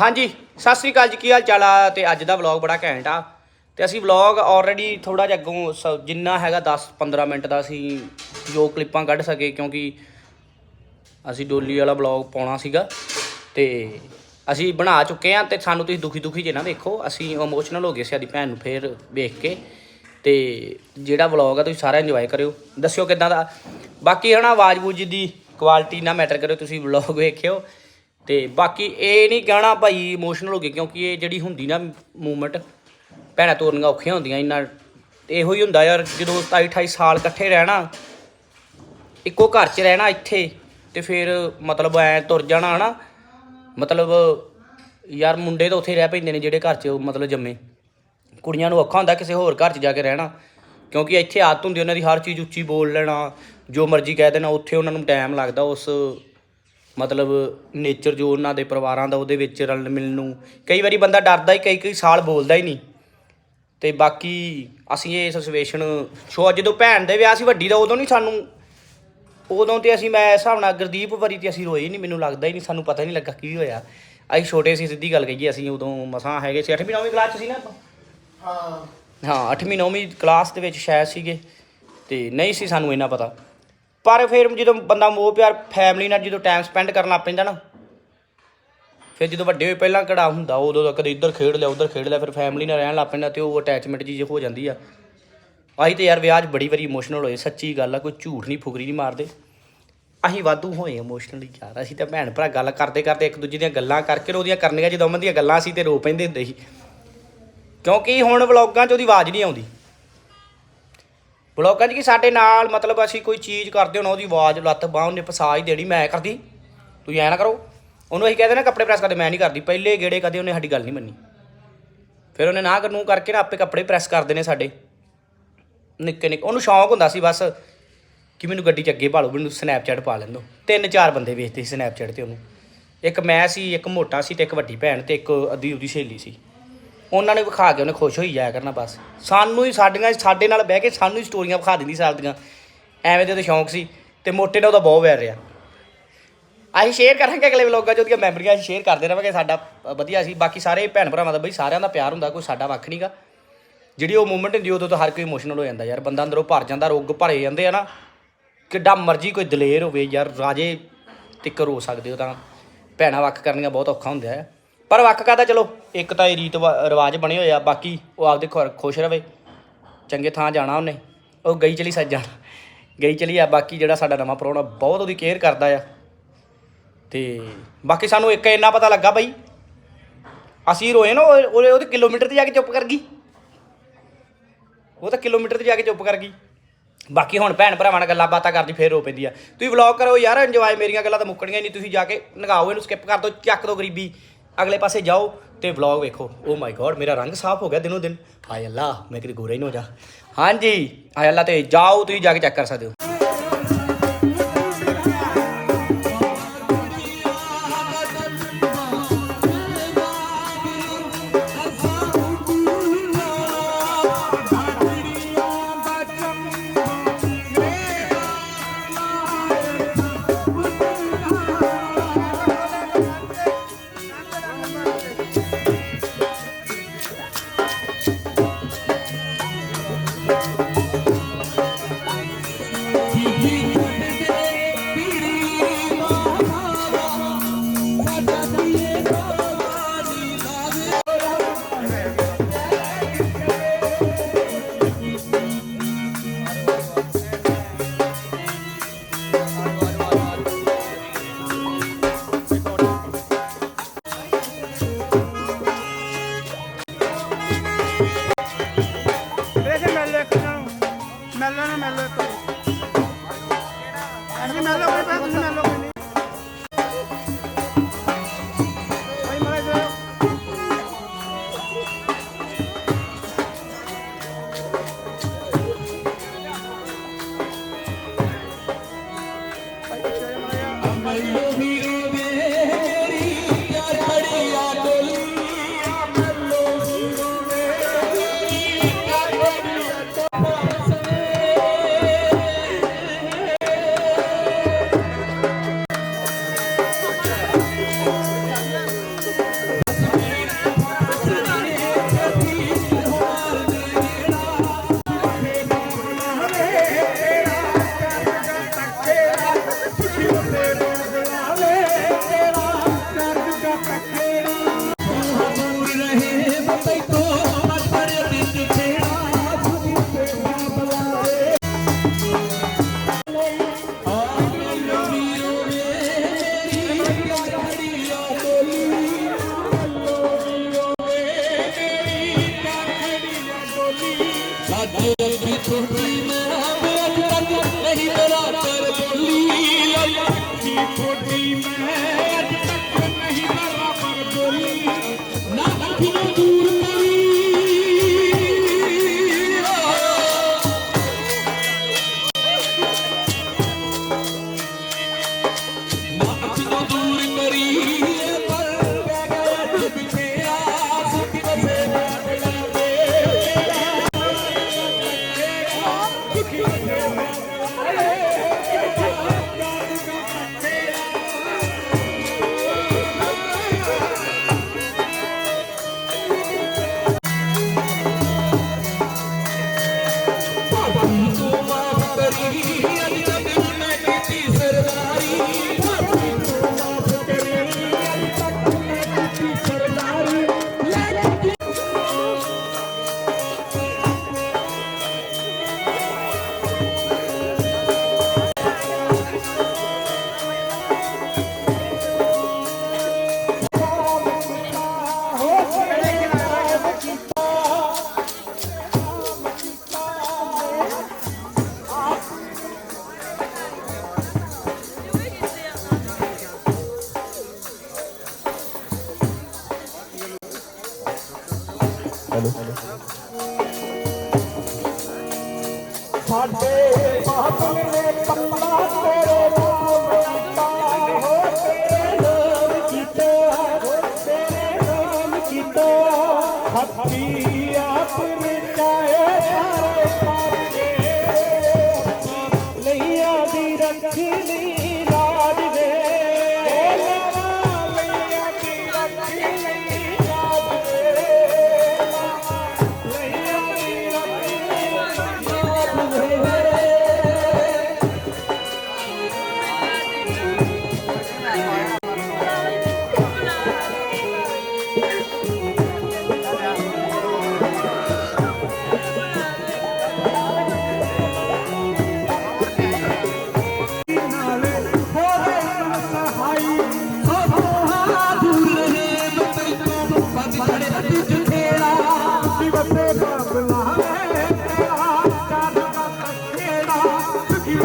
ਹਾਂਜੀ, ਸਤਿ ਸ੍ਰੀ ਅਕਾਲ ਜੀ, ਕੀ ਹਾਲ ਚਾਲ ਆ? ਤੇ ਅੱਜ ਦਾ ਵਲੌਗ ਬੜਾ ਘੈਂਟ ਆ। ਤੇ ਅਸੀਂ ਵਲੌਗ ਆਲਰੇਡੀ ਥੋੜਾ ਜਿਹਾ ਅੱਗੋਂ ਸ- ਜਿੰਨਾ ਹੈਗਾ 10 15 ਮਿੰਟ ਦਾ ਅਸੀਂ ਜੋ ਕਲਿੱਪਾਂ ਕੱਢ ਸਕੇ, ਕਿਉਂਕਿ ਅਸੀਂ ਡੋਲੀ ਵਾਲਾ ਵਲੌਗ ਪਾਉਣਾ ਸੀਗਾ। ਤੇ ਅਸੀਂ ਬਣਾ ਚੁੱਕੇ ਆ ਤੇ ਸਾਨੂੰ ਤੁਸੀਂ ਦੁਖੀ ਦੁਖੀ ਜੇ ਨਾ ਵੇਖੋ, ਅਸੀਂ ਇਮੋਸ਼ਨਲ ਹੋ ਗਏ ਸੀ ਸਾਡੀ ਭੈਣ ਨੂੰ ਫੇਰ ਵੇਖ ਕੇ। ਤੇ ਜਿਹੜਾ ਵਲੌਗ ਆ, ਤੁਸੀਂ ਸਾਰਾ ਇੰਜੋਏ ਕਰਿਓ। ਦੱਸਿਓ ਕਿੱਦਾਂ ਦਾ? ਬਾਕੀ ਹਨਾ ਆਵਾਜ਼ ਬੂਝ ਦੀ ਕੁਆਲਿਟੀ ਨਾ ਮੈਟਰ ਕਰਿਓ, ਤੁਸੀਂ ਵਲੌਗ ਵੇਖਿਓ। ਤੇ ਬਾਕੀ ਇਹ ਨਹੀਂ ਕਹਿਣਾ ਭਾਈ ਇਮੋਸ਼ਨਲ ਹੋ ਗਏ, ਕਿਉਂਕਿ ਇਹ ਜਿਹੜੀ ਹੁੰਦੀ ਨਾ ਮੂਵਮੈਂਟ ਭੈਣਾਂ ਤੋਰਨੀਆਂ ਔਖੀਆਂ ਹੁੰਦੀਆਂ ਇੰਨਾ। ਇਹੋ ਹੀ ਹੁੰਦਾ ਯਾਰ, ਜਦੋਂ 27 28 ਸਾਲ ਇਕੱਠੇ ਰਹਿਣਾ, ਇੱਕੋ ਘਰ 'ਚ ਰਹਿਣਾ ਇੱਥੇ, ਤੇ ਫਿਰ ਮਤਲਬ ਐ ਤੁਰ ਜਾਣਾ ਹਨਾ। ਮਤਲਬ ਯਾਰ ਮੁੰਡੇ ਤਾਂ ਉੱਥੇ ਰਹਿ ਪੈਂਦੇ ਨੇ ਜਿਹੜੇ ਘਰ 'ਚ ਮਤਲਬ ਜੰਮੇ। ਕੁੜੀਆਂ ਨੂੰ ਔਖਾ ਹੁੰਦਾ ਕਿਸੇ ਹੋਰ ਘਰ 'ਚ ਜਾ ਕੇ ਰਹਿਣਾ, ਕਿਉਂਕਿ ਇੱਥੇ ਆਦਤ ਹੁੰਦੀ ਉਹਨਾਂ ਦੀ ਹਰ ਚੀਜ਼ ਉੱਚੀ ਬੋਲ ਲੈਣਾ, ਜੋ ਮਰਜ਼ੀ ਕਹਿ ਦੇਣਾ, ਉੱਥੇ ਉਹਨਾਂ ਨੂੰ ਟਾਈਮ ਲੱਗਦਾ ਉਸ ਮਤਲਬ ਨੇਚਰ ਜੋ ਉਹਨਾਂ ਦੇ ਪਰਿਵਾਰਾਂ ਦਾ ਉਹਦੇ ਵਿੱਚ ਰਲ ਮਿਲਣ ਨੂੰ। ਕਈ ਵਾਰੀ ਬੰਦਾ ਡਰਦਾ ਹੀ ਕਈ ਕਈ ਸਾਲ ਬੋਲਦਾ ਹੀ ਨਹੀਂ। ਤੇ ਬਾਕੀ ਅਸੀਂ ਇਹ ਸਿਚੁਏਸ਼ਨ ਸ਼ੋ ਜਦੋਂ ਭੈਣ ਦੇ ਵਿਆਹ ਸੀ ਵੱਡੀ ਦਾ ਉਦੋਂ ਨਹੀਂ ਸਾਨੂੰ ਉਦੋਂ ਤੇ ਅਸੀਂ ਮੈਂ ਹਿਸਾਬ ਨਾਲ ਗੁਰਦੀਪ ਵਰੀ ਤੇ ਅਸੀਂ ਰੋਏ ਨਹੀਂ ਮੈਨੂੰ ਲੱਗਦਾ ਹੀ ਨਹੀਂ ਸਾਨੂੰ ਪਤਾ ਹੀ ਨਹੀਂ ਲੱਗਾ ਕੀ ਹੋਇਆ। ਅਸੀਂ ਛੋਟੇ ਸੀ ਸਿੱਧੀ ਗੱਲ ਕਹੀਏ ਅਸੀਂ ਉਦੋਂ ਮਸਾਂ ਹੈਗੇ ਸੀ 8ਵੀਂ 9ਵੀਂ ਕਲਾਸ 'ਚ ਸੀ ਨਾ ਆਪਾਂ? ਹਾਂ। ਹਾਂ 8ਵੀਂ 9ਵੀਂ ਕਲਾਸ ਦੇ ਵਿੱਚ ਸ਼ਾਇਦ ਸੀਗੇ। ਤੇ ਨਹੀਂ ਸੀ ਸਾਨੂੰ ਇੰਨਾ ਪਤਾ। ਪਰ ਫਿਰ ਜਦੋਂ ਬੰਦਾ ਮੋਹ ਪਿਆਰ ਫੈਮਿਲੀ ਨਾਲ ਜਦੋਂ ਟਾਈਮ ਸਪੈਂਡ ਕਰਨ ਲੱਗ ਪੈਂਦਾ ਨਾ, ਫਿਰ ਜਦੋਂ ਵੱਡੇ ਹੋਏ ਪਹਿਲਾਂ ਕਿਹੜਾ ਹੁੰਦਾ, ਉਦੋਂ ਤਾਂ ਕਦੇ ਇੱਧਰ ਖੇਡ ਲਿਆ, ਉੱਧਰ ਖੇਡ ਲਿਆ, ਫਿਰ ਫੈਮਿਲੀ ਨਾਲ ਰਹਿਣ ਲੱਗ ਪੈਂਦਾ ਤੇ ਉਹ ਅਟੈਚਮੈਂਟ ਜੀ ਹੋ ਜਾਂਦੀ ਆ। ਅਸੀਂ ਤੇ ਯਾਰ ਵਿਆਹ 'ਚ ਬੜੀ ਵਾਰੀ ਇਮੋਸ਼ਨਲ ਹੋਏ, ਸੱਚੀ ਗੱਲ ਆ, ਕੋਈ ਝੂਠ ਨਹੀਂ, ਫੁਕਰੀ ਨਹੀਂ ਮਾਰਦੇ। ਅਸੀਂ ਵਾਧੂ ਹੋਏ ਇਮੋਸ਼ਨਲੀ ਯਾਰ, ਅਸੀਂ ਤਾਂ ਭੈਣ ਭਰਾ ਗੱਲ ਕਰਦੇ ਕਰਦੇ ਇੱਕ ਦੂਜੇ ਦੀਆਂ ਗੱਲਾਂ ਕਰਕੇ ਤੇ ਉਹਦੀਆਂ ਕਰਨੀਆਂ, ਜਦੋਂ ਉਹਨਾਂ ਦੀਆਂ ਗੱਲਾਂ ਸੀ ਤੇ ਰੋ ਪੈਂਦੇ ਹੁੰਦੇ ਸੀ। ਕਿਉਂਕਿ ਹੁਣ ਵਲੌਗਾਂ 'ਚ ਉਹਦੀ ਆਵਾਜ਼ ਨਹੀਂ ਆਉਂਦੀ। ਵਲੌਗਾਂ 'ਚ ਕੀ ਸਾਡੇ ਨਾਲ ਮਤਲਬ ਅਸੀਂ ਕੋਈ ਚੀਜ਼ ਕਰਦੇ ਹੋਣਾ, ਉਹਦੀ ਆਵਾਜ਼, ਲੱਤ ਬਾਹ, ਉਹਨੇ ਫਸਾ ਹੀ ਦੇਣੀ, ਮੈਂ ਕਰਦੀ। ਤੁਸੀਂ ਐ ਨਾ ਕਰੋ। ਉਹਨੂੰ ਅਸੀਂ ਕਹਿੰਦੇ ਨਾ ਕੱਪੜੇ ਪ੍ਰੈਸ ਕਰਦੇ, ਮੈਂ ਨਹੀਂ ਕਰਦੀ। ਪਹਿਲੇ ਗੇੜੇ ਕਦੇ ਉਹਨੇ ਸਾਡੀ ਗੱਲ ਨਹੀਂ ਮੰਨੀ। ਫਿਰ ਉਹਨੇ ਨਾ ਨੂੰ ਕਰਕੇ ਨਾ ਆਪੇ ਕੱਪੜੇ ਪ੍ਰੈਸ ਕਰਦੇ ਨੇ ਸਾਡੇ। ਨਿੱਕੇ ਨਿੱਕੇ ਉਹਨੂੰ ਸ਼ੌਂਕ ਹੁੰਦਾ ਸੀ ਬਸ ਕਿ ਮੈਨੂੰ ਗੱਡੀ 'ਚ ਅੱਗੇ ਪਾ ਭਾਲੋ, ਮੈਨੂੰ ਸਨੈਪਚੈਟ ਪਾ ਲੈਣ ਦਿਓ ਤਿੰਨ ਚਾਰ ਬੰਦੇ ਵੇਚਦੇ ਸੀ ਸਨੈਪਚੈਟ ਤੇ ਉਹਨੂੰ। ਇੱਕ ਮੈਂ ਸੀ, ਇੱਕ ਮੋਟਾ ਸੀ ਤੇ ਇੱਕ ਵੱਡੀ ਭੈਣ ਤੇ ਇੱਕ ਅੱਧੀ ਉਹਦੀ ਸਹੇਲੀ ਸੀ। ਉਹਨਾਂ ਨੇ ਵਿਖਾ ਕੇ ਉਹਨੇ ਖੁਸ਼ ਹੋਈ ਜਾਇਆ ਕਰਨਾ ਬਸ। ਸਾਨੂੰ ਹੀ ਸਾਡੀਆਂ ਸਾਡੇ ਨਾਲ ਬਹਿ ਕੇ ਸਾਨੂੰ ਹੀ ਸਟੋਰੀਆਂ ਵਿਖਾ ਦਿੰਦੀ ਸਾਲ ਐਵੇਂ ਦੇ ਉਹਦੇ ਸ਼ੌਂਕ ਸੀ ਤੇ ਮੋਟੇ ਨਾਲ ਉਹਦਾ ਬਹੁਤ ਵੈਰ ਰਿਹਾ। ਅਸੀਂ ਸ਼ੇਅਰ ਕਰਾਂਗੇ ਅਗਲੇ ਵਲੋਗਾਂ 'ਚ ਉਹਦੀਆਂ ਮੈਮਰੀਆਂ ਅਸੀਂ ਸ਼ੇਅਰ ਕਰਦੇ ਰਹਾਂਗੇ ਸਾਡਾ ਵਧੀਆ ਸੀ। ਬਾਕੀ ਸਾਰੇ ਭੈਣ ਭਰਾਵਾਂ ਦਾ ਬਈ ਸਾਰਿਆਂ ਦਾ ਪਿਆਰ ਹੁੰਦਾ, ਕੋਈ ਸਾਡਾ ਵੱਖ ਨਹੀਂਗਾ ਜਿਹੜੀ ਉਹ ਮੂਮੈਂਟ ਹੁੰਦੀ, ਉਦੋਂ ਤਾਂ ਹਰ ਕੋਈ ਇਮੋਸ਼ਨਲ ਹੋ ਜਾਂਦਾ ਯਾਰ। ਬੰਦਾ ਅੰਦਰੋਂ ਭਰ ਜਾਂਦਾ, ਰੋਗ ਭਰੇ ਜਾਂਦੇ ਆ ਨਾ। ਕਿੱਡਾ ਮਰਜ਼ੀ ਕੋਈ ਦਲੇਰ ਹੋਵੇ ਯਾਰ, ਰਾਜੇ ਤਿੱਕਰ ਹੋ ਸਕਦੇ ਹੋ ਤਾਂ ਭੈਣਾਂ ਵੱਖ ਕਰਨੀਆਂ ਬਹੁਤ ਔਖਾ ਹੁੰਦਾ ਹੈ। ਪਰ ਵੱਖ ਕਰਦਾ ਚਲੋ? ਇੱਕ ਤਾਂ ਇਹ ਰੀਤ ਰਿਵਾਜ ਬਣੇ ਹੋਏ ਆ, ਬਾਕੀ ਉਹ ਆਪਦੇ ਘਰ ਖੁਸ਼ ਰਵੇ। ਚੰਗੇ ਥਾਂ ਜਾਣਾ ਉਹਨੇ। ਉਹ ਗਈ ਚਲੀ ਸੱਜਣ। ਗਈ ਚਲੀ ਆ, ਬਾਕੀ ਜਿਹੜਾ ਸਾਡਾ ਨਵਾਂ ਪ੍ਰਾਹੁਣਾ ਬਹੁਤ ਉਹਦੀ ਕੇਅਰ ਕਰਦਾ ਆ। ਤੇ ਬਾਕੀ ਸਾਨੂੰ ਇੱਕ ਇੰਨਾ ਪਤਾ ਲੱਗਾ ਬਈ, ਅਸੀਂ ਰੋਏ ਨਾ, ਉਹ ਉਹਦੇ ਉਹਦੇ ਕਿਲੋਮੀਟਰ ਤੇ ਜਾ ਕੇ ਚੁੱਪ ਕਰ ਗਈ। ਉਹ ਤਾਂ ਕਿਲੋਮੀਟਰ ਤੇ ਜਾ ਕੇ ਚੁੱਪ ਕਰ ਗਈ। ਬਾਕੀ ਹੁਣ ਭੈਣ ਭਰਾਵਾਂ ਨਾਲ ਗੱਲਾਂ ਬਾਤਾਂ ਕਰਦੀ ਫੇਰ ਰੋ ਪੈਂਦੀ ਆ। ਤੁਸੀਂ ਵਲੌਗ ਕਰੋ ਯਾਰ ਇੰਜੋਏ ਮੇਰੀਆਂ ਗੱਲਾਂ ਤਾਂ ਮੁੱਕਣੀਆਂ ਨਹੀਂ। ਤੁਸੀਂ ਜਾ ਕੇ ਨਗਾਓ, ਇਹਨੂੰ ਸਕਿਪ ਕਰ ਦਿਓ ਚੱਕ ਦਿਓ ਗਰੀਬੀ। ਅਗਲੇ ਪਾਸੇ ਜਾਓ ਤੇ ਵਲੌਗ ਵੇਖੋ। ਓ ਮਾਈ ਗੋਡ ਮੇਰਾ ਰੰਗ ਸਾਫ਼ ਹੋ ਗਿਆ ਦਿਨੋ ਦਿਨ। ਹਾਏ ਅੱਲਾ, ਮੈਂ ਕਿਤੇ ਗੋਰਾ ਹੀ ਨਾ ਹੋ ਜਾ। ਹਾਂਜੀ, ਹਾਏ ਅੱਲਾ ਤੇ ਜਾਓ, ਤੁਸੀਂ ਜਾ ਕੇ ਚੈੱਕ ਕਰ ਸਕਦੇ ਹੋ। me lo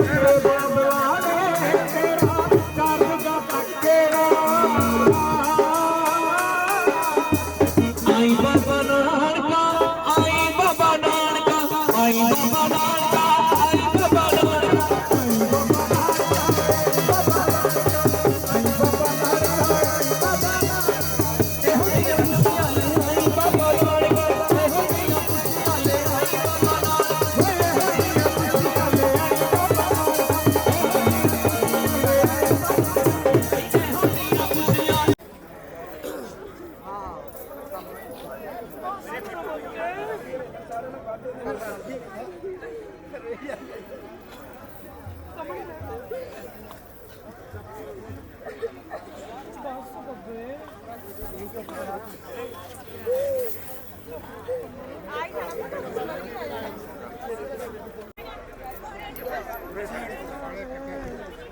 Everybody.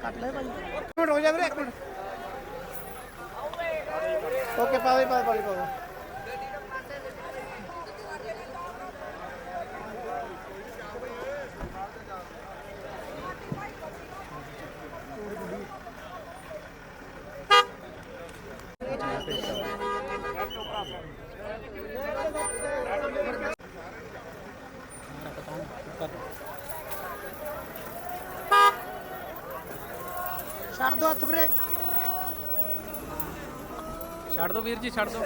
ਕੱਟ ਲੈ ਭਾਈ ਇੱਕ ਮਿੰਟ। ਹੋ ਜਾ ਵੀਰੇ ਇੱਕ ਮਿੰਟ ਓਕੇ ਪਾ ਦੇ ਪਾ ਦੇ ਪਾ ਦੇ। ਛੱਡ ਦੋ ਹੱਥ ਵੀਰੇ। ਛੱਡ ਦੋ ਵੀਰ ਜੀ, ਛੱਡ ਦੋ।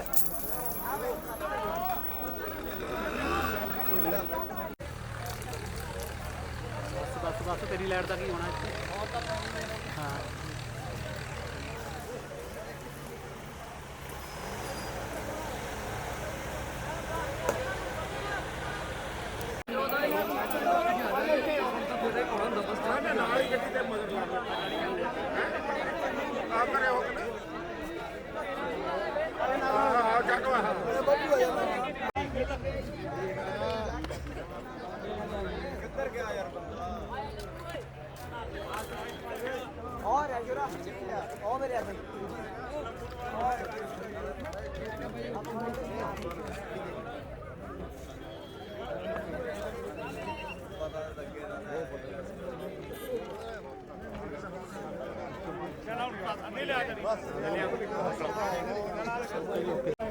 ਬਸ ਬਸ ਬਸ, ਤੇਰੀ ਲਾਈਟ ਦਾ ਕੀ ਹੋਣਾ ਇੱਥੇ? ਹਾਂ।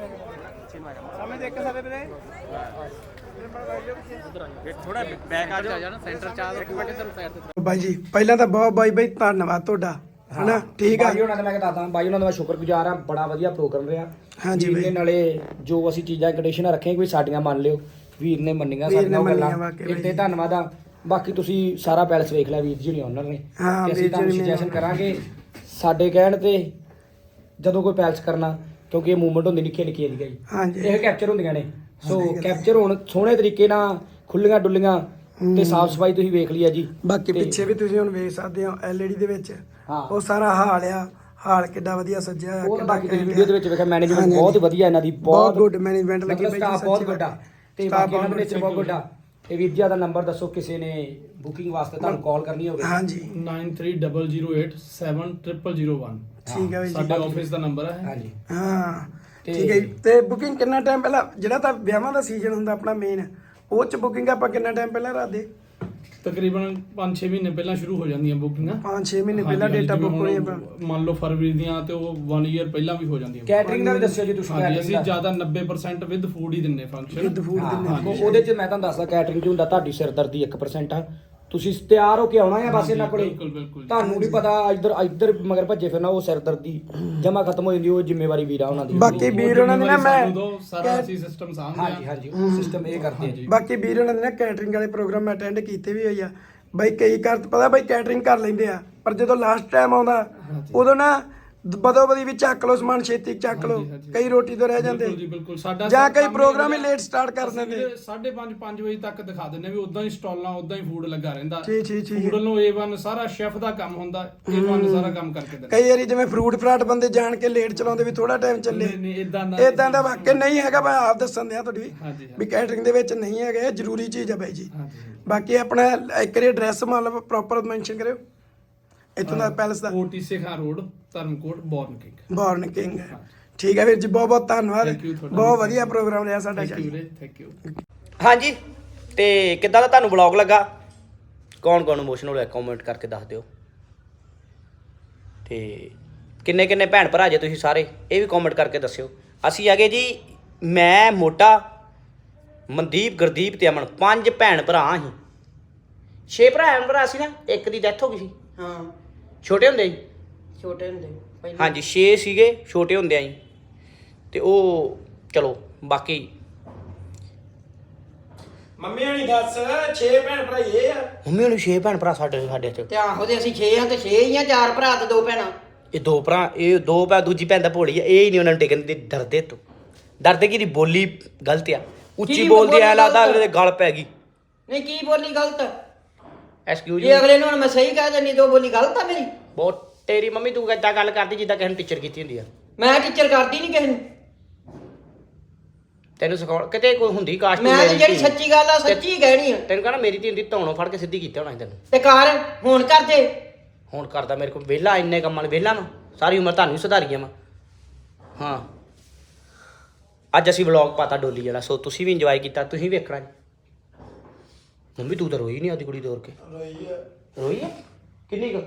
ਸਮੇਂ ਦੇਖ ਕੇ ਸਾਰੇ ਵੀਰੇ ਥੋੜਾ ਬੈਕ ਆ ਜਾਓ। ਸੈਂਟਰ ਚਾਹ ਬਾਈ ਜੀ ਪਹਿਲਾਂ ਤਾਂ ਬਹੁਤ ਬਾਈ ਬਾਈ ਧੰਨਵਾਦ ਤੁਹਾਡਾ। ਹਨਾ? ਠੀਕ ਆ। ਬਾਈ ਉਹਨਾਂ ਦਾ ਮੈਂ ਦੱਸਦਾ ਬਾਈ ਉਹਨਾਂ ਦਾ ਮੈਂ ਸ਼ੁਕਰਗੁਜ਼ਾਰ ਆ ਬੜਾ ਵਧੀਆ ਪ੍ਰੋਗਰਾਮ ਰਿਹਾ। ਹਾਂਜੀ ਵੀਰ। ਨੇ ਨਾਲੇ ਜੋ ਅਸੀਂ ਚੀਜ਼ਾਂ ਕੰਡੀਸ਼ਨਾਂ ਰੱਖੀਆਂ ਕੋਈ ਸਾਡੀਆਂ ਮੰਨ ਲਿਓ। ਵੀਰ ਨੇ ਮੰਨੀਆਂ ਸਾਡੀਆਂ ਗੱਲਾਂ। ਇਹ ਤੇ। ਧੰਨਵਾਦ ਆ। ਬਾਕੀ ਤੁਸੀਂ ਸਾਰਾ ਪੈਲਸ ਵੇਖ ਲਿਆ ਵੀਰ ਜੀ ਨੇ ਓਨਰ ਨੇ। ਹਾਂ, ਤੇ ਅਸੀਂ ਤੁਹਾਨੂੰ ਸੁਜੈਸ਼ਨ ਕਰਾਂਗੇ ਸਾਡੇ ਕਹਿਣ ਤੇ ਜਦੋਂ ਕੋਈ ਪੈਲਸ ਕਰਨਾ ਕਿਉਂਕਿ ਇਹ ਮੂਵਮੈਂਟ ਹੁੰਦੀ ਨਿੱਕੀ ਨਿੱਕੀ ਜੀ ਇਹ ਹਾਂਜੀ। ਕੈਪਚਰ ਹੁੰਦੀਆਂ ਨੇ। ਸੋ ਕੈਪਚਰ ਹੋਣ ਸੋਹਣੇ ਤਰੀਕੇ ਨਾਲ ਖੁੱਲੀਆਂ ਡੁੱਲੀਆਂ ਤੇ ਸਾਫ਼ ਸਫ਼ਾਈ ਤੁਸੀਂ ਵੇਖ ਲਈ ਆ ਜੀ। ਬਾਕੀ ਤੇ- ਪਿੱਛੇ ਵੀ ਤੁਸੀਂ ਹੁਣ ਵੇਖ ਸਕਦੇ ਹੋ ਐਲਈਡੀ ਦੇ ਵਿੱਚ। ਹਾਂ। ਉਹ ਸਾਰਾ ਹਾਲ ਆ। ਹਾਲ ਕਿੱਡਾ ਵਧੀਆ ਸੱਜਿਆ ਤਾਂ ਕਿੱਡਾ ਬਾਕੀ ਤੁਸੀਂ ਘੈਂਟ ਵੀਡੀਓ ਦੇ ਆ। ਵਿੱਚ ਵੇਖਿਆ ਮੈਨੇਜਮੈਂਟ ਹਾਂਜੀ, ਬਹੁਤ ਹਾਂਜੀ। ਵਧੀਆ ਇਹਨਾਂ ਦੀ ਬਹੁਤ good management ਲੱਗੀ ਬਾਈ ਜੀ, ਬਹੁਤ ਸੱਚੀ ਵੱਡਾ। ਤੇ Staff ਬਾਕੀ ਇਹਨਾਂ ਦੇ ਬਹੁਤ ਵਿੱਚ ਬਹੁਤ ਵੱਡਾ। ਤੇ ਵੀਰ ਜੀ ਦਾ ਨੰਬਰ ਦੱਸੋ ਕਿਸੇ ਨੇ ਬੁਕਿੰਗ ਵਾਸਤੇ ਤੁਹਾਨੂੰ ਕਾਲ ਕਰਨੀ ਹੋਵੇ। ਹਾਂਜੀ। 9300870001 ਠੀਕ ਹੈ ਬਾਈ ਜੀ। ਸਾਡੇ ਆਫਿਸ ਦਾ ਨੰਬਰ ਹੈ ਹਾਂਜੀ। ਹਾਂ। ਤੇ- ਠੀਕ ਹੈ ਜੀ। ਤੇ ਬੁਕਿੰਗ ਕਿੰਨਾ ਟਾਈਮ ਪਹਿਲਾਂ ਜਿਹੜਾ ਤਾਂ ਵਿਆਹਾਂ ਦਾ ਸੀਜ਼ਨ ਹੁੰਦਾ ਆਪਣਾ ਮੇਨ ਉਹ ਚ ਬੁਕਿੰਗ ਆਪਾਂ ਕਿੰਨਾ ਟਾਈਮ ਪਹਿਲਾਂ ਰੱਖਦੇ ਤਕਰੀਬਨ 5-6 ਮਹੀਨੇ ਪਹਿਲਾਂ ਸ਼ੁਰੂ ਹੋ ਜਾਂਦੀਆਂ ਬੁਕਿੰਗਾਂ 5-6 ਮਹੀਨੇ ਪਹਿਲਾਂ ਹਾਂਜੀ, ਡੇਟਾ ਜਿਵੇਂ ਬੁੱਕ ਹੁਣ ਹੋਣੀ ਆਪਾਂ। ਮੰਨ ਲਓ ਫਰਵਰੀ ਦੀਆਂ ਤੇ ਉਹ 1 ਇਅਰ ਪਹਿਲਾਂ ਵੀ ਹੋ ਜਾਂਦੀਆਂ। ਕੈਟਰਿੰਗ ਦਾ ਵੀ ਦੱਸਿਓ ਜੀ ਤੁਸੀਂ ਹਾਂਜੀ catering ਅਸੀਂ ਦਾ। ਜ਼ਿਆਦਾ 90% ਵਿਦ ਫੂਡ ਹੀ ਦਿੰਨੇ ਫੰਕਸ਼ਨ ਵਿਦ ਫੂਡ ਹਾਂ, ਉਹ- ਉਹਦੇ ਚ ਮੈਂ ਤੁਹਾਨੂੰ ਦੱਸਦਾ ਕੈਟਰਿੰਗ ਚ ਹੁੰਦਾ ਤੁਹਾਡੀ ਸਿਰਦਰਦੀ 1% ਆ। ਤੁਸੀਂ ਤਿਆਰ ਹੋ ਕੇ ਆਉਣਾ ਆ ਬਸ ਇਹਨਾਂ ਕੋਲੇ? ਬਿਲਕੁਲ, ਬਿਲਕੁਲ। ਤੁਹਾਨੂੰ ਨਹੀਂ ਪਤਾ ਇੱਧਰ ਇੱਧਰ ਮਗਰ ਭੱਜੇ ਫਿਰਨਾ ਉਹ ਸਿਰਦਰਦੀ ਜਮਾ ਖਤਮ ਹੋ ਜਾਂਦੀ ਉਹ ਜ਼ਿੰਮੇਵਾਰੀ ਵੀਰਾ ਉਹਨਾਂ ਦੀ। ਬਾਕੀ ਵੀਰ ਉਹਨਾਂ ਦੀ ਨਾ ਮੈਂ ਸਾਰਾ ਅਸੀਂ ਸਿਸਟਮ ਸਾਂਭਦੇ ਹਾਂਜੀ ਹਾਂ। ਹਾਂਜੀ ਉਹ ਸਿਸਟਮ ਇਹ ਕਰਦੇ ਆ ਜੀ। ਬਾਕੀ ਵੀਰ ਉਹਨਾਂ ਦੇ ਨਾ ਕੈਟਰਿੰਗ ਵਾਲੇ ਪ੍ਰੋਗਰਾਮ ਅਟੈਂਡ ਕੀਤੇ ਵੀ ਹੋਈ ਆ। ਬਾਈ ਕਈ ਕਰ ਪਤਾ ਬਾਈ ਕੈਟਰਿੰਗ ਕਰ ਲੈਂਦੇ ਆ ਪਰ ਜਦੋਂ ਲਾਸਟ ਟਾਈਮ ਆਉਂਦਾ ਉਦੋਂ ਨਾ ਬਦੋ ਬਦੀ ਵੀ ਚੱਕ ਲਓ ਸਮਾਨ ਛੇਤੀ ਚੱਕ ਲਓ। ਕਈ ਰੋਟੀ ਤੋਂ ਰਹਿ ਜਾਂਦੇ। ਬਿਲਕੁਲ ਜੀ ਬਿਲਕੁਲ। ਸਾਡਾ ਜਾਂ ਸਭ ਕਈ ਕੰਮ ਪ੍ਰੋਗਰਾਮ ਹੀ ਲੇਟ ਸਟਾਰਟ ਕਰ ਅਸੀਂ ਦਿੰਦੇ। ਵੀਰੇ ਸਾਢੇ ਪੰਜ 5 ਵਜੇ ਤੱਕ ਦਿਖਾ ਦਿੰਨੇ ਵੀ ਉਦਾਂ ਹੀ ਸਟਾਲਾਂ ਉਦਾਂ ਹੀ ਫੂਡ ਲੱਗਾ ਰਹਿੰਦਾ। ਠੀਕ, ਠੀਕ। ਫੂਡ ਨੂੰ A1 ਸਾਰਾ ਸ਼ੈਫ ਦਾ ਕੰਮ ਹੁੰਦਾ A1 ਸਾਰਾ ਕੰਮ ਕਰਕੇ ਦਿੰਦਾ। ਕਈ ਵਾਰੀ ਜਿਵੇਂ ਫਰੂਟ ਫਰਾਟ ਬੰਦੇ ਜਾਣ ਕੇ ਲੇਟ ਚਲਾਉਂਦੇ ਵੀ ਥੋੜਾ ਟਾਈਮ ਚੱਲੇ। ਨਹੀਂ ਨਹੀਂ ਇਦਾਂ ਦਾ ਇਦਾਂ ਦਾ ਵਾਕਿਆ ਨਹੀਂ ਹੈਗਾ ਮੈਂ ਆਪ ਦੱਸਣ ਦਿਆਂ ਤੁਹਾਡੀ ਹਾਂਜੀ, ਵੀ ਕੈਟਰਿੰਗ ਦੇ ਵਿੱਚ ਨਹੀਂ ਹੈਗਾ ਇਹ ਜ਼ਰੂਰੀ ਚੀਜ਼ ਹੈ ਬਾਈ ਜੀ। ਹਾਂਜੀ ਬਾਕੀ ਆਪਣਾ ਇੱਕ ਵਾਰੀ ਐਡਰੈਸ ਮਤਲਬ ਪ੍ਰੋਪਰ ਮੈਂਸ਼ਨ ਕਰਿਓ। ਇੱਥੋਂ ਦਾ ਪੈਲਸ ਦਾ। OT Sekha road Dharamkot born king. Born king. ਠੀਕ ਹੈ ਵੀਰ ਜੀ ਬਹੁਤ ਬਹੁਤ ਧੰਨਵਾਦ। Thank you ਤੁਹਾਡਾ ਬਹੁਤ ਵਧੀਆ ਪ੍ਰੋਗਰਾਮ ਰਿਹਾ ਸਾਡਾ ਥੈਂਕ ਯੂ ਵੀਰੇ ਥੈਂਕ ਯੂ ਹਾਂਜੀ ਤੇ ਕਿੱਦਾਂ ਦਾ ਤੁਹਾਨੂੰ ਵਲੌਗ ਲੱਗਾ? ਕੌਣ ਕੌਣ ਇਮੋਸ਼ਨਲ ਹੋਇਆ? ਕਮੈਂਟ ਕਰਕੇ ਦੱਸ ਦਿਓ। ਤੇ ਕਿੰਨੇ ਕਿੰਨੇ ਭੈਣ ਭਰਾ ਜੇ ਤੁਸੀਂ ਸਾਰੇ ਇਹ ਵੀ ਕਮੈਂਟ ਕਰਕੇ ਦੱਸਿਓ। ਅਸੀਂ ਹੈਗੇ ਜੀ ਮੈਂ ਮੋਟਾ ਮਨਦੀਪ ਗੁਰਦੀਪ ਤੇ ਅਮਨ। ਪੰਜ ਭੈਣ ਭਰਾ ਅਸੀਂ। ਛੇ ਭਰਾ ਭੈਣ ਭਰਾ ਸੀ ਨਾ ਇੱਕ ਦੀ ਡੈਥ ਹੋ ਗਈ ਸੀ। ਹਾਂ। ਛੋਟੇ ਹੁੰਦੇ ਜੀ? ਛੋਟੇ ਹੁੰਦੇ ਪਹਿਲਾਂ। ਹਾਂਜੀ 6 ਸੀਗੇ ਛੋਟੇ ਹੁੰਦੇ ਆਂ ਤੇ ਉਹ ਚਲੋ ਬਾਕੀ। ਮੰਮੀ ਹਣੀ ਦੱਸ 6 ਭੈਣ ਭਰਾ ਇਹ ਆ। ਮੰਮੀ ਨੂੰ 6 ਭੈਣ ਭਰਾ ਸਾਡੇ ਸਾਡੇ ਚ ਤੇ ਆਹੋ ਤੇ ਅਸੀਂ 6 ਆ ਤੇ 6 ਹੀ ਆ ਚਾਰ ਭਰਾ ਤੇ ਦੋ ਭੈਣਾਂ। ਇਹ ਦੋ ਭਰਾ ਇਹ ਦੋ ਭਰਾ ਦੂਜੀ ਭੈਣ ਦਾ ਭੋਲੀ ਆ। ਇਹ ਹੀ ਨਹੀਂ ਉਹਨਾਂ ਨੂੰ ਟਿਕਣ ਦੀ ਡਰਦੇ ਤੋਂ। ਡਰਦੇ ਕਿ ਦੀ ਬੋਲੀ ਗਲਤ ਆ। ਉੱਚੀ ਬੋਲਦੀ ਐ ਲੱਗਦਾ? ਅਗਲੇ ਦੇ ਗਲ ਪੈ ਗਈ। ਨਹੀਂ ਕੀ ਬੋਲੀ ਗਲਤ? ਐਕਸਕਿਊਜ਼ ਜੇ ਅਗਲੇ ਨੂੰ ਹੁਣ ਮੈਂ ਸਹੀ ਕਹਿ ਦਿੰਨੀ ਦੋ ਬੋਲੀ ਗਲਤ ਆ ਮੇਰੀ। ਬਹੁਤ ਤੇਰੀ ਮੰਮੀ ਤੂੰ ਕਿੱਦਾਂ ਗੱਲ ਕਰਦੀ ਜਿੱਦਾਂ ਕਿਸੇ ਨੂੰ ਟੀਚਰ ਕੀਤੀ ਹੁੰਦੀ ਆ? ਮੈਂ ਟੀਚਰ ਕਰਦੀ ਨਹੀਂ ਕਿਸੇ ਨੂੰ। ਤੈਨੂੰ ਸਿਖਾਉਣ ਕਿਤੇ ਕੋਈ ਹੁੰਦੀ ਕਾਸਟ ਮੈਂ ਤੇ ਜਿਹੜੀ ਸੱਚੀ ਗੱਲ ਆ ਸੱਚੀ ਕਹਿਣੀ ਆ। ਤੈਨੂੰ ਕਹਣਾ ਮੇਰੀ ਧੀ ਹੁੰਦੀ ਧੌਣੋਂ ਫੜ ਕੇ ਸਿੱਧੀ ਕੀਤਾ ਹੋਣਾ ਸੀ ਤੈਨੂੰ। ਤੇ ਕਰ ਹੁਣ ਕਰ ਦੇ ਹੁਣ ਕਰਦਾ ਮੇਰੇ ਕੋਲ ਵਿਹਲਾ ਇੰਨੇ ਕੰਮਾਂ ਨੂੰ ਵਿਹਲਾ ਵਾ। ਸਾਰੀ ਉਮਰ ਤੁਹਾਨੂੰ ਹੀ ਸੁਧਾਰੀਆਂ ਵਾ। ਹਾਂ। ਅੱਜ ਅਸੀਂ ਵਲੌਗ ਪਾਤਾ ਡੋਲੀ ਵਾਲਾ ਸੋ ਤੁਸੀਂ ਵੀ ਇੰਜੋਏ ਕੀਤਾ ਤੁਸੀਂ ਵੇਖਣਾ ਜੀ। ਮੰਮੀ ਤੂੰ ਤਾਂ ਰੋਈ ਨਹੀਂ ਆਦੀ ਕੁੜੀ ਤੋਰ ਕੇ ਰੋਈ ਆ ਰੋਈ ਆ ਕਿੰਨੀ ਕੁ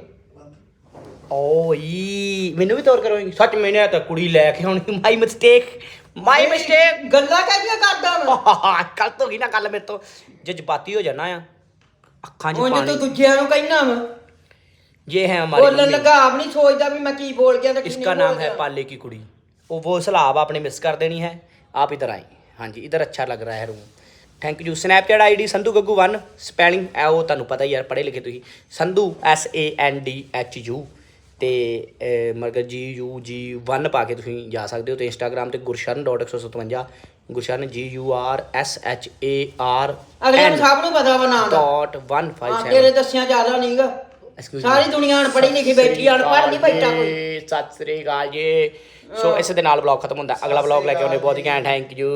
ਓਈ ਮੈਨੂੰ ਵੀ ਤੋਰ ਕੇ ਰੋਏਗੀ ਸੱਚ ਮੈਨੇ ਤਾਂ ਕੁੜੀ ਲੈ ਕੇ ਆਉਣੀ ਮਾਈ ਮਿਸਟੇਕ ਮਾਈ ਮਿਸਟੇਕ ਗੱਲਾਂ ਕਾਹਦੀਆਂ ਕਰਦਾ ਮੈਂ ਕੱਲ ਤੋਂ ਗਈ ਨਾ ਕੱਲ ਮੇਰੇ ਤੋਂ ਜਜ਼ਬਾਤੀ ਹੋ ਜਾਣਾ ਆ ਅੱਖਾਂ 'ਚ ਉਂਝ ਤੂੰ ਪਾਣੀ ਦੂਜਿਆਂ ਨੂੰ ਕਹਿਣਾ ਵਾ ये है हमारी ਬੋਲਣ मम्मी। ਲੱਗਾ ਆਪ ਨਹੀਂ ਸੋਚਦਾ ਵੀ ਮੈਂ ਕੀ ਬੋਲ ਗਿਆ ਤੇ ਕੀ इसका ਨਹੀਂ नाम ਬੋਲ है ਗਿਆ। पाले की कुड़ी वो वो सलाब आपने मिस कर देनी है आप इधर आए हाँ जी इधर अच्छा लग रहा है room thank you Snapchat ID Sandhu Gaggu 1 spelling ਐ ਉਹ ਤੁਹਾਨੂੰ ਪਤਾ ਹੀ ਯਾਰ ਪੜ੍ਹੇ ਲਿਖੇ ਤੁਸੀਂ Sandhu S A N D H U ਤੇ ਮਗਰ ਜੀ ਯੂ ਜੀ 1 ਪਾ ਕੇ ਤੁਸੀਂ ਜਾ ਸਕਦੇ ਹੋ ਤੇ ਇੰਸਟਾਗ੍ਰam ਤੇ ਗੁਰਸ਼ਰਨ.157 Gursharan G U R S H A R ਅਗਲੇ ਨੂੰ ਸਭ ਨੂੰ ਪਤਾ ਵਾ ਨਾਂ ਦਾ। ਡਾਟ ਹਾਂ ਤੇਰੇ 157 ਦੱਸਿਆ ਜ਼ਿਆਦਾ ਨਹੀਂਗਾ. ਸਾਰੀ ਦੁਨੀਆ ਅਨਪੜ੍ਹੀ ਲਿਖੀ ਬੈਠੀ ਅਨਪੜ੍ਹ ਨਹੀਂ ਬੈਠਾ ਕੋਈ। ਸਤਿ ਸ੍ਰੀ ਅਕਾਲ ਜੀ। ਸੋ ਇਸੇ ਦੇ ਨਾਲ ਵਲੌਗ ਖਤਮ ਹੁੰਦਾ। ਅਗਲਾ ਵਲੌਗ ਲੈ ਕੇ ਆਉਣੇ ਬਹੁਤ ਹੀ ਘੈਂਟ ਥੈਂਕ ਯੂ